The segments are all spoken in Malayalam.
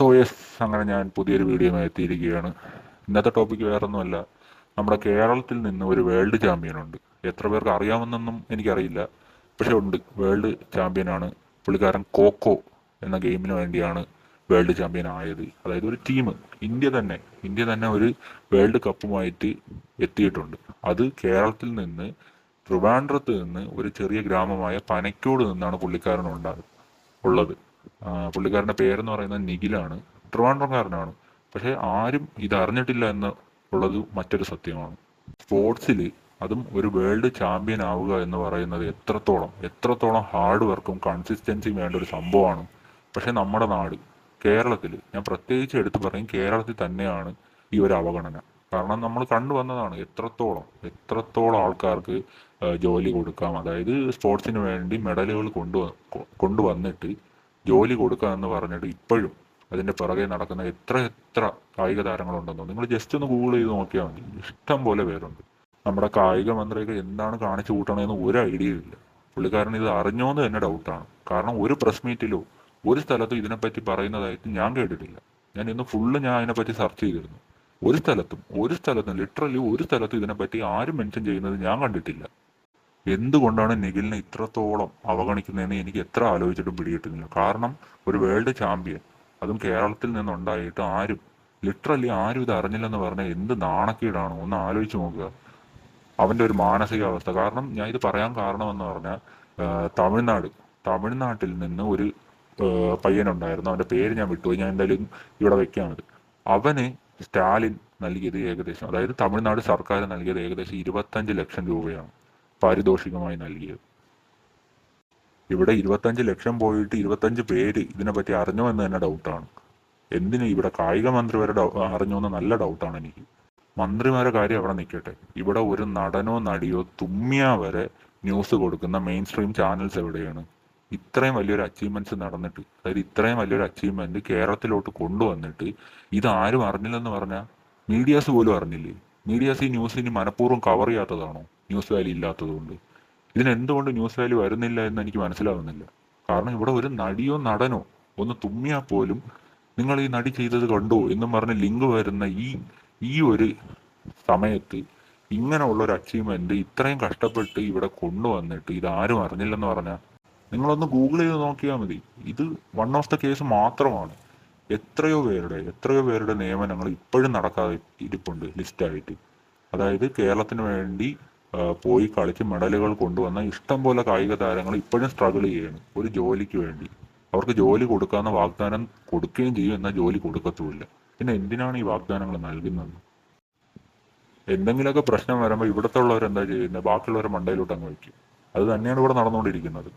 സോ യെസ് അങ്ങനെ ഞാൻ പുതിയൊരു വീഡിയോയുമായി എത്തിയിരിക്കുകയാണ്. ഇന്നത്തെ ടോപ്പിക്ക് വേറൊന്നുമല്ല. നമ്മുടെ കേരളത്തിൽ നിന്ന് ഒരു വേൾഡ് ചാമ്പ്യൻ ഉണ്ട്. എത്ര പേർക്ക് അറിയാമെന്നൊന്നും എനിക്കറിയില്ല. പക്ഷെ ഉണ്ട്. വേൾഡ് ചാമ്പ്യനാണ് പുള്ളിക്കാരൻ കോക്കോ എന്ന ഗെയിമിന് വേണ്ടിയാണ് വേൾഡ് ചാമ്പ്യൻ ആയത്. അതായത് ഒരു ടീം ഇന്ത്യ തന്നെ. ഇന്ത്യ തന്നെ ഒരു വേൾഡ് കപ്പുമായിട്ട് എത്തിയിട്ടുണ്ട്. അത് കേരളത്തിൽ നിന്ന് ട്രിവാൻഡ്രത്ത് നിന്ന് ഒരു ചെറിയ ഗ്രാമമായ പനക്കോട് നിന്നാണ് പുള്ളിക്കാരൻ ഉണ്ടാകുന്നത് ഉള്ളത്. ആ, പുള്ളിക്കാരന്റെ പേരെന്ന് പറയുന്നത് നിഖിലാണ്. ട്രിവാൻഡ്രംകാരനാണ്. പക്ഷേ ആരും ഇതറിഞ്ഞിട്ടില്ല എന്ന് ഉള്ളത് മറ്റൊരു സത്യമാണ്. സ്പോർട്സിൽ അതും ഒരു വേൾഡ് ചാമ്പ്യൻ ആവുക എന്ന് പറയുന്നത് എത്രത്തോളം എത്രത്തോളം ഹാർഡ് വർക്കും കൺസിസ്റ്റൻസിയും വേണ്ട ഒരു സംഭവമാണ്. പക്ഷേ നമ്മുടെ നാട് കേരളത്തിൽ ഞാൻ പ്രത്യേകിച്ച് എടുത്തു പറയും കേരളത്തിൽ തന്നെയാണ് ഈ ഒരു അവഗണന. കാരണം നമ്മൾ കണ്ടു വന്നതാണ് എത്രത്തോളം എത്രത്തോളം ആൾക്കാർക്ക് ജോലി കൊടുക്കാം. അതായത് സ്പോർട്സിന് വേണ്ടി മെഡലുകൾ കൊണ്ടു കൊണ്ടുവന്നിട്ട് ജോലി കൊടുക്കുക എന്ന് പറഞ്ഞിട്ട് ഇപ്പോഴും അതിന്റെ പിറകെ നടക്കുന്ന എത്ര എത്ര കായിക താരങ്ങളുണ്ടെന്നോ. നിങ്ങൾ ജസ്റ്റ് ഒന്ന് ഗൂഗിൾ ചെയ്ത് നോക്കിയാൽ മതി. ഇഷ്ടം പോലെ പേരുണ്ട്. നമ്മുടെ കായിക മന്ത്രിയൊക്കെ എന്താണ് കാണിച്ചു കൂട്ടണമെന്ന് ഒരു ഐഡിയ ഇല്ല. പുള്ളിക്കാരൻ ഇത് അറിഞ്ഞോ എന്ന് തന്നെ ഡൗട്ടാണ് കാരണം ഒരു പ്രസ് മീറ്റിലോ ഒരു സ്ഥലത്തും ഇതിനെപ്പറ്റി പറയുന്നതായിട്ട് ഞാൻ കേട്ടിട്ടില്ല. ഞാൻ ഇന്ന് ഫുള്ള് ഞാൻ അതിനെപ്പറ്റി സെർച്ച് ചെയ്തിരുന്നു. ഒരു സ്ഥലത്തും ഒരു സ്ഥലത്തും ലിറ്ററലി ഒരു സ്ഥലത്തും ഇതിനെപ്പറ്റി ആരും മെൻഷൻ ചെയ്യുന്നത് ഞാൻ കണ്ടിട്ടില്ല. എന്തുകൊണ്ടാണ് നിഖിലിനെ ഇത്രത്തോളം അവഗണിക്കുന്നതെന്ന് എനിക്ക് എത്ര ആലോചിച്ചിട്ടും പിടികിട്ടുന്നില്ല. കാരണം ഒരു വേൾഡ് ചാമ്പ്യൻ അതും കേരളത്തിൽ നിന്നുണ്ടായിട്ട് ആരും ലിറ്ററലി ആരും ഇത് അറിഞ്ഞില്ലെന്ന് പറഞ്ഞാൽ എന്ത് നാണക്കേടാണ്? ഒന്ന് ആലോചിച്ച് നോക്കുക. അവന്റെ ഒരു മാനസികാവസ്ഥ. കാരണം ഞാൻ ഇത് പറയാൻ കാരണമെന്ന് പറഞ്ഞാൽ തമിഴ്നാട്. തമിഴ്നാട്ടിൽ നിന്ന് ഒരു പയ്യനുണ്ടായിരുന്നു. അവന്റെ പേര് ഞാൻ വിട്ടുപോയി. ഞാൻ എന്തായാലും ഇവിടെ വെക്കാണത് അവന് സ്റ്റാലിൻ നൽകിയത് ഏകദേശം അതായത് തമിഴ്നാട് സർക്കാർ നൽകിയത് ഏകദേശം ഇരുപത്തഞ്ച് ലക്ഷം രൂപയാണ്. പാരിതോഷികമായി നൽകിയത്. ഇവിടെ ഇരുപത്തഞ്ച് ലക്ഷം പോയിട്ട് ഇരുപത്തഞ്ച് പേര് ഇതിനെപ്പറ്റി അറിഞ്ഞോ എന്ന് തന്നെ ഡൗട്ടാണ്. എന്തിന് ഇവിടെ കായിക മന്ത്രി വരെ അറിഞ്ഞോ എന്ന് നല്ല ഡൗട്ടാണ് എനിക്ക്. മന്ത്രിമാരുടെ കാര്യം അവിടെ നിൽക്കട്ടെ. ഇവിടെ ഒരു നടനോ നടിയോ തുമ്മിയാ വരെ ന്യൂസ് കൊടുക്കുന്ന മെയിൻ സ്ട്രീം ചാനൽസ് എവിടെയാണ്? ഇത്രയും വലിയൊരു അച്ചീവ്മെന്റ്സ് നടന്നിട്ട് അതായത് ഇത്രയും വലിയൊരു അച്ചീവ്മെന്റ് കേരളത്തിലോട്ട് കൊണ്ടുവന്നിട്ട് ഇത് ആരും അറിഞ്ഞില്ലെന്ന് പറഞ്ഞാൽ മീഡിയാസ് പോലും അറിഞ്ഞില്ലേ? മീഡിയാസ് ഈ ന്യൂസ് ഇനി മനഃപൂർവം കവർ ചെയ്യാത്തതാണോ? ന്യൂസ് വാല്യൂ ഇല്ലാത്തതുകൊണ്ട്. ഇതിനെന്തുകൊണ്ട് ന്യൂസ് വാല്യൂ വരുന്നില്ല എന്ന് എനിക്ക് മനസ്സിലാവുന്നില്ല. കാരണം ഇവിടെ ഒരു നടിയോ നടനോ ഒന്ന് തുമ്മിയാൽ പോലും നിങ്ങൾ ഈ നടി ചെയ്തത് കണ്ടോ എന്നും പറഞ്ഞ് ലിങ്ക് വരുന്ന ഈ ഈ ഒരു സമയത്ത് ഇങ്ങനെയുള്ള ഒരു അച്ചീവ്മെന്റ് ഇത്രയും കഷ്ടപ്പെട്ട് ഇവിടെ കൊണ്ടുവന്നിട്ട് ഇത് ആരും അറിഞ്ഞില്ലെന്ന് പറഞ്ഞാൽ നിങ്ങളൊന്ന് ഗൂഗിൾ ചെയ്ത് നോക്കിയാൽ മതി. ഇത് വൺ ഓഫ് ദ കേസ് മാത്രമാണ്. എത്രയോ പേരുടെ എത്രയോ പേരുടെ നിയമനങ്ങൾ ഇപ്പോഴും നടക്കാതെ ഇരിപ്പുണ്ട് ലിസ്റ്റായിട്ട്. അതായത് കേരളത്തിന് വേണ്ടി പോയി കളിച്ച് മെഡലുകൾ കൊണ്ടുവന്ന ഇഷ്ടം പോലെ കായിക താരങ്ങൾ ഇപ്പോഴും സ്ട്രഗിൾ ചെയ്യണം ഒരു ജോലിക്ക് വേണ്ടി. അവർക്ക് ജോലി കൊടുക്കാമെന്ന വാഗ്ദാനം കൊടുക്കുകയും ചെയ്യും എന്നാൽ ജോലി കൊടുക്കത്തുമില്ല. പിന്നെ എന്തിനാണ് ഈ വാഗ്ദാനങ്ങൾ നൽകുന്നത്? എന്തെങ്കിലുമൊക്കെ പ്രശ്നം വരുമ്പോൾ ഇവിടുത്തെ ഉള്ളവർ എന്താ ചെയ്യുന്നത്? ബാക്കിയുള്ളവരെ മണ്ടയിലോട്ട് അങ്ങ് വയ്ക്കും. അത് തന്നെയാണ് ഇവിടെ നടന്നുകൊണ്ടിരിക്കുന്നത്.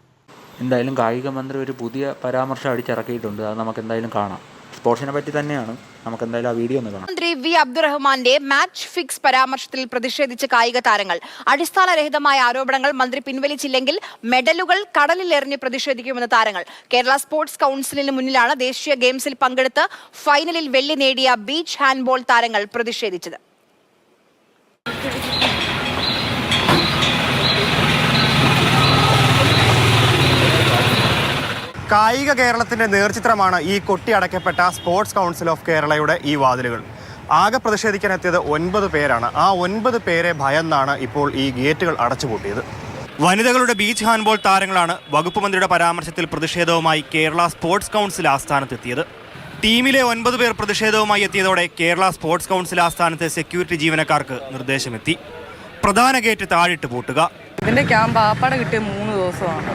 എന്തായാലും കായിക മന്ത്രി ഒരു പുതിയ പരാമർശം അടിച്ചിറക്കിയിട്ടുണ്ട്. അത് നമുക്ക് എന്തായാലും കാണാം. സ്പോർട്സിനെ പറ്റി തന്നെയാണ്. നമുക്ക് എന്തായാലും ആ വീഡിയോ ഒന്ന് കാണാം. മന്ത്രി വി അബ്ദുറഹ്മാന്റെ മാച്ച് ഫിക്സ് പരാമർശത്തിൽ പ്രതിഷേധിച്ച കായിക താരങ്ങൾ. അടിസ്ഥാനരഹിതമായ ആരോപണങ്ങൾ മന്ത്രി പിൻവലിച്ചില്ലെങ്കിൽ മെഡലുകൾ കടലിൽ എറിഞ്ഞ് പ്രതിഷേധിക്കുമെന്ന് താരങ്ങൾ. കേരള സ്പോർട്സ് കൗൺസിലിന് മുന്നിലാണ് ദേശീയ ഗെയിംസിൽ പങ്കെടുത്ത് ഫൈനലിൽ വെള്ളി നേടിയ ബീച്ച് ഹാൻഡ്ബോൾ താരങ്ങൾ പ്രതിഷേധിച്ചത്. കായിക കേരളത്തിന്റെ നേർചിത്രമാണ് ഈ കൊട്ടി അടയ്ക്കപ്പെട്ട സ്പോർട്സ് കൗൺസിൽ ഓഫ് കേരളയുടെ ഈ വാതിലുകൾ. ആകെ പ്രതിഷേധിക്കാനെത്തിയത് ഒൻപത് പേരാണ്. ആ ഒൻപത് പേരെ ഭയന്നാണ് ഇപ്പോൾ ഈ ഗേറ്റുകൾ അടച്ചുപൂട്ടിയത്. വനിതകളുടെ ബീച്ച് ഹാൻഡ്ബോൾ താരങ്ങളാണ് വകുപ്പ് മന്ത്രിയുടെ പരാമർശത്തിൽ പ്രതിഷേധവുമായി കേരള സ്പോർട്സ് കൗൺസിൽ ആസ്ഥാനത്തെത്തിയത്. ടീമിലെ ഒൻപത് പേർ പ്രതിഷേധവുമായി എത്തിയതോടെ കേരള സ്പോർട്സ് കൗൺസിൽ ആസ്ഥാനത്തെ സെക്യൂരിറ്റി ജീവനക്കാർക്ക് നിർദ്ദേശമെത്തി. പ്രധാന ഗേറ്റ് താഴിട്ട് പൂട്ടുക. ഇതിന്റെ ക്യാമ്പ് ആപ്പാടെ കിട്ടിയ മൂന്ന് ദിവസമാണ്.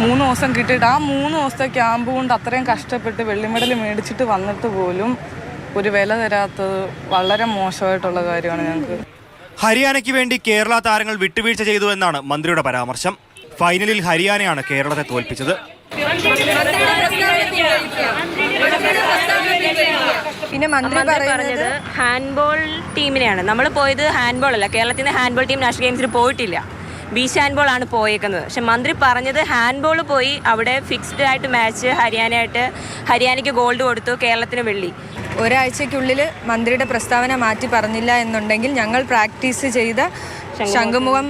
മൂന്ന് ദിവസം കിട്ടിയിട്ട് ആ മൂന്ന് ദിവസത്തെ ക്യാമ്പ് കൊണ്ട് അത്രയും കഷ്ടപ്പെട്ട് വെള്ളിമെഡൽ മേടിച്ചിട്ട് വന്നിട്ട് പോലും ഒരു വില തരാത്തത് വളരെ മോശമായിട്ടുള്ള കാര്യമാണ് ഞങ്ങൾക്ക്. ഹരിയാനയ്ക്ക് വേണ്ടി കേരള താരങ്ങൾ വിട്ടുവീഴ്ച ചെയ്തു എന്നാണ് മന്ത്രിയുടെ പരാമർശം. ഫൈനലിൽ ഹരിയാനയാണ് കേരളത്തെ തോൽപ്പിച്ചത്. പിന്നെ മന്ത്രി പറയുന്നത് ഹാൻഡ്ബോൾ ടീമിനെയാണ് നമ്മൾ പോയത് ഹാൻഡ്ബോൾ അല്ല. കേരളത്തിന്റെ നിന്ന് ഹാൻഡ്ബോൾ ടീം നാഷണൽ ഗെയിംസിൽ പോയിട്ടില്ല. ബീച്ച് ഹാൻഡ്ബോൾ ആണ് പോയേക്കുന്നത്. പക്ഷെ മന്ത്രി പറഞ്ഞത് ഹാൻഡ്ബോൾ പോയി അവിടെ ഫിക്സ്ഡ് ആയിട്ട് മാച്ച് ഹരിയാനയായിട്ട് ഹരിയാനയ്ക്ക് ഗോൾഡ് കൊടുത്തു കേരളത്തിന് വെള്ളി. ഒരാഴ്ചയ്ക്കുള്ളിൽ മന്ത്രിയുടെ പ്രസ്താവന മാറ്റി പറഞ്ഞില്ല എന്നുണ്ടെങ്കിൽ ഞങ്ങൾ പ്രാക്ടീസ് ചെയ്ത ശംഖുമുഖം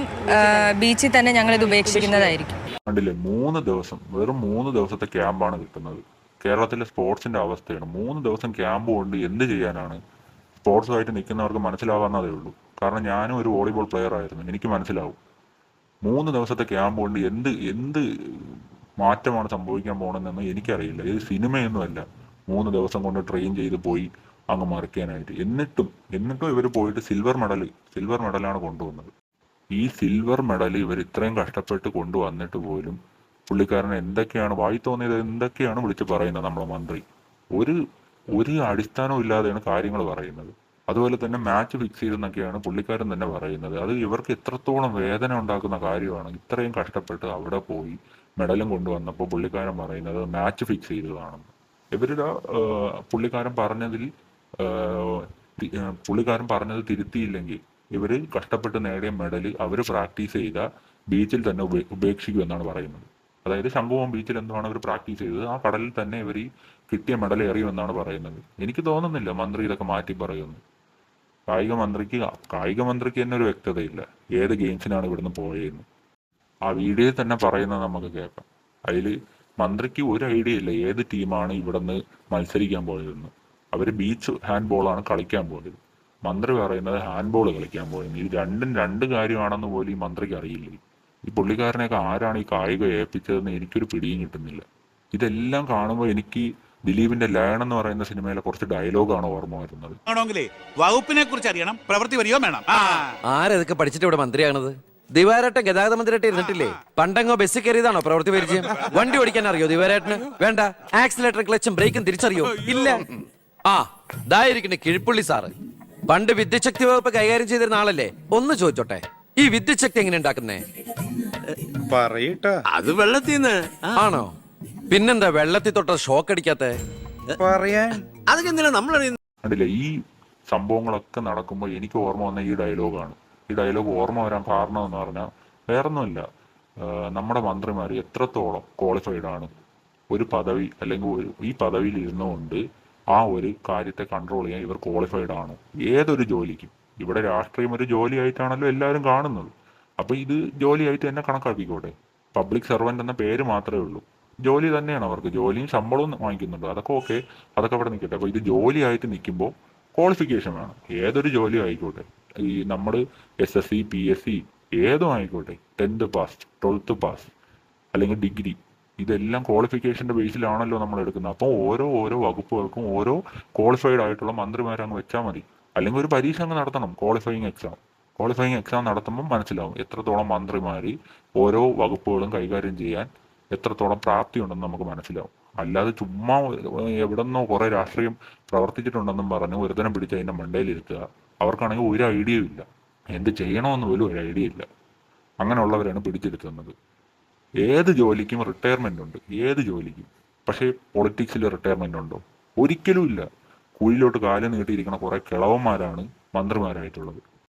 ബീച്ചിൽ തന്നെ. ഞങ്ങൾ ഇത് ഉപേക്ഷിക്കുന്നതായിരിക്കും. കണ്ടില്ലേ മൂന്ന് ദിവസം വെറും മൂന്ന് ദിവസത്തെ ക്യാമ്പാണ് കിട്ടുന്നത്. കേരളത്തിലെ സ്പോർട്സിന്റെ അവസ്ഥയാണ്. മൂന്ന് ദിവസം ക്യാമ്പ് കൊണ്ട് എന്ത് ചെയ്യാനാണ്? സ്പോർട്സുമായിട്ട് നിൽക്കുന്നവർക്ക് മനസ്സിലാവാന്നതേ ഉള്ളൂ. കാരണം ഞാനും ഒരു വോളിബോൾ പ്ലെയർ ആയിരുന്നു. എനിക്ക് മനസ്സിലാവും. മൂന്ന് ദിവസത്തെ ക്യാമ്പ് കൊണ്ട് എന്ത് എന്ത് മാറ്റമാണ് സംഭവിക്കാൻ പോകണമെന്ന് എനിക്കറിയില്ല. ഇത് സിനിമയൊന്നുമല്ല. മൂന്ന് ദിവസം കൊണ്ട് ട്രെയിൻ ചെയ്ത് പോയി അങ്ങ് മറിക്കാനായിട്ട്. എന്നിട്ടും എന്നിട്ടും ഇവർ പോയിട്ട് സിൽവർ മെഡൽ സിൽവർ മെഡലാണ് കൊണ്ടുവന്നത്. ഈ സിൽവർ മെഡൽ ഇവർ ഇത്രയും കഷ്ടപ്പെട്ട് കൊണ്ടുവന്നിട്ട് പോലും പുള്ളിക്കാരൻ എന്തൊക്കെയാണ് വായി തോന്നിയത് എന്തൊക്കെയാണ് വിളിച്ച് പറയുന്നത് നമ്മുടെ മന്ത്രി? ഒരു ഒരു അടിസ്ഥാനവും ഇല്ലാതെയാണ് കാര്യങ്ങൾ പറയുന്നത്. അതുപോലെ തന്നെ മാച്ച് ഫിക്സ് ചെയ്തെന്നൊക്കെയാണ് പുള്ളിക്കാരൻ തന്നെ പറയുന്നത്. അത് ഇവർക്ക് എത്രത്തോളം വേദന ഉണ്ടാക്കുന്ന കാര്യമാണ്. ഇത്രയും കഷ്ടപ്പെട്ട് അവിടെ പോയി മെഡലും കൊണ്ടുവന്നപ്പോൾ പുള്ളിക്കാരൻ പറയുന്നത് മാച്ച് ഫിക്സ് ചെയ്തതാണെന്ന് ഇവരുടെ പുള്ളിക്കാരൻ പറഞ്ഞതിൽ പുള്ളിക്കാരൻ പറഞ്ഞത് തിരുത്തിയില്ലെങ്കിൽ ഇവർ കഷ്ടപ്പെട്ട് നേടിയ മെഡൽ അവർ പ്രാക്ടീസ് ചെയ്ത ബീച്ചിൽ തന്നെ ഉപേ ഉപേക്ഷിക്കും എന്നാണ് പറയുന്നത്. അതായത് ശംഖുവം ബീച്ചിൽ എന്താണ് അവർ പ്രാക്ടീസ് ചെയ്തത്? ആ കടലിൽ തന്നെ ഇവർ കിട്ടിയ മെഡൽ എറിയുമെന്നാണ് പറയുന്നത്. എനിക്ക് തോന്നുന്നില്ല മന്ത്രി ഇതൊക്കെ മാറ്റി പറയുന്നു കായിക മന്ത്രിക്ക് കായിക മന്ത്രിക്ക് തന്നെ ഒരു വ്യക്തതയില്ല. ഏത് ഗെയിംസിനാണ് ഇവിടുന്ന് പോയതെന്ന് ആ വീഡിയോയിൽ തന്നെ പറയുന്നത് നമുക്ക് കേൾക്കാം. അതിൽ മന്ത്രിക്ക് ഒരു ഐഡിയ ഇല്ല ഏത് ടീമാണ് ഇവിടുന്ന് മത്സരിക്കാൻ പോയതെന്ന്. അവർ ബീച്ച് ഹാൻഡ് ബോളാണ് കളിക്കാൻ പോയത്. മന്ത്രി പറയുന്നത് ഹാൻഡ് ബോൾ കളിക്കാൻ പോയത് ഇത് രണ്ടും രണ്ട് കാര്യമാണെന്ന് പോലും ഈ മന്ത്രിക്ക് അറിയില്ല. ഈ പുള്ളിക്കാരനെയൊക്കെ ആരാണ് ഈ കായികം ഏൽപ്പിച്ചതെന്ന് എനിക്കൊരു പിടിയും കിട്ടുന്നില്ല. ഇതെല്ലാം കാണുമ്പോൾ എനിക്ക് ദിലീപിന്റെ ലയൺ എന്ന് പറയുന്ന സിനിമയിലെ കുറച്ച് ഡയലോഗാണ് ഓർമ്മ വരുന്നത്. വകുപ്പിനെ കുറിച്ച് അറിയണം പ്രവൃത്തി വരികയോ വേണം. ആ. ആരതൊക്കെ പഠിച്ചിട്ട് ഇവിടെ മന്ത്രിയാണത്? ദിവാരേട്ടൻ ഗതാഗത മന്ത്രിയായിട്ട് ഇരുന്നിട്ടില്ലേ? പണ്ടങ്ങോ ബസ്സിൽ കയറിയതാണോ പ്രവൃത്തി പരിചയം? വണ്ടി ഓടിക്കാൻ അറിയോ ദിവാരേട്ടന്? വേണ്ട ആക്സിലേറ്റർ ക്ലച്ചും ബ്രേക്കും തിരിച്ചറിയോ? ഇല്ല. ആ ദായിരിക്കുന്ന കിഴിപ്പുള്ളി സാറ്. പണ്ട് വിദ്യശക്തി വകുപ്പ് കൈകാര്യം ചെയ്തിരുന്ന ആളല്ലേ? ഒന്ന് ചോദിച്ചോട്ടെ ഈ വിദ്യശക്തി എങ്ങനെ ഉണ്ടാക്കുന്നേ? പറയട്ടാ. അത് വെള്ളത്തിന്ന്. ആണോ? പിന്നെന്താ വെള്ളത്തിൽ തൊട്ട ഷോക്ക് അടിക്കാത്ത? പറയാൻ. അതൊക്കെ എന്തിനാ നമ്മളറിയുന്നത് കണ്ടില്ലേ ഈ സംഭവങ്ങളൊക്കെ നടക്കുമ്പോൾ എനിക്ക് ഓർമ്മ വന്ന ഈ ഡയലോഗാണ് ഈ ഡയലോഗ് ഓർമ്മ വരാൻ കാരണം എന്ന് പറഞ്ഞാൽ വേറൊന്നുമില്ല. നമ്മുടെ മന്ത്രിമാർ എത്രത്തോളം ക്വാളിഫൈഡ് ആണ്. ഒരു പദവി അല്ലെങ്കിൽ ഒരു ഈ പദവിയിൽ ഇരുന്നുകൊണ്ട് ആ ഒരു കാര്യത്തെ കൺട്രോൾ ചെയ്യാൻ ഇവർ ക്വാളിഫൈഡ് ആണ്. ഏതൊരു ജോലിക്കും. ഇവിടെ രാഷ്ട്രീയം ഒരു ജോലിയായിട്ടാണല്ലോ എല്ലാവരും കാണുന്നത്. അപ്പൊ ഇത് ജോലിയായിട്ട് തന്നെ കണക്കാക്കിക്കോട്ടെ. പബ്ലിക് സർവന്റ് എന്ന പേര് മാത്രമേ ഉള്ളൂ. ജോലി തന്നെയാണ് അവർക്ക്. ജോലിയും ശമ്പളവും വാങ്ങിക്കുന്നുണ്ട്. അതൊക്കെ ഓക്കെ അതൊക്കെ അവിടെ നിൽക്കട്ടെ. അപ്പോൾ ഇത് ജോലിയായിട്ട് നിൽക്കുമ്പോൾ ക്വാളിഫിക്കേഷൻ വേണം. ഏതൊരു ജോലി ആയിക്കോട്ടെ. ഈ നമ്മൾ S S C P S C ഏതും ആയിക്കോട്ടെ. ടെൻത്ത് പാസ് ട്വൽത്ത് പാസ് അല്ലെങ്കിൽ ഡിഗ്രി ഇതെല്ലാം ക്വാളിഫിക്കേഷന്റെ ബേസിലാണല്ലോ നമ്മൾ എടുക്കുന്നത്. അപ്പോൾ ഓരോ ഓരോ വകുപ്പുകൾക്കും ഓരോ ക്വാളിഫൈഡ് ആയിട്ടുള്ള മന്ത്രിമാരെ അങ്ങ് വെച്ചാൽ മതി. അല്ലെങ്കിൽ ഒരു പരീക്ഷ അങ്ങ് നടത്തണം. ക്വാളിഫയിങ് എക്സാം ക്വാളിഫയിങ് എക്സാം നടത്തുമ്പോൾ മനസ്സിലാവും എത്രത്തോളം മന്ത്രിമാർ ഓരോ വകുപ്പുകളും കൈകാര്യം ചെയ്യാൻ എത്രത്തോളം പ്രാപ്തിയുണ്ടെന്ന് നമുക്ക് മനസ്സിലാവും. അല്ലാതെ ചുമ്മാ എവിടെന്നോ കുറെ രാഷ്ട്രീയം പ്രവർത്തിച്ചിട്ടുണ്ടെന്നും പറഞ്ഞ് ഒരുതരം പിടിച്ച് അതിന്റെ മണ്ടയിലിരുത്തുക. അവർക്കാണെങ്കിൽ ഒരു ഐഡിയയും ഇല്ല. എന്ത് ചെയ്യണമെന്ന് പോലും ഒരു ഐഡിയ ഇല്ല. അങ്ങനെയുള്ളവരാണ് പിടിച്ചിരുത്തുന്നത്. ഏത് ജോലിക്കും റിട്ടയർമെന്റ് ഉണ്ട്. ഏത് ജോലിക്കും. പക്ഷേ പൊളിറ്റിക്സിൽ റിട്ടയർമെന്റ് ഉണ്ടോ? ഒരിക്കലും ഇല്ല. കുഴിയിലോട്ട് കാലം നീട്ടിയിരിക്കുന്ന കുറേ കിളവന്മാരാണ് മന്ത്രിമാരായിട്ടുള്ളത്.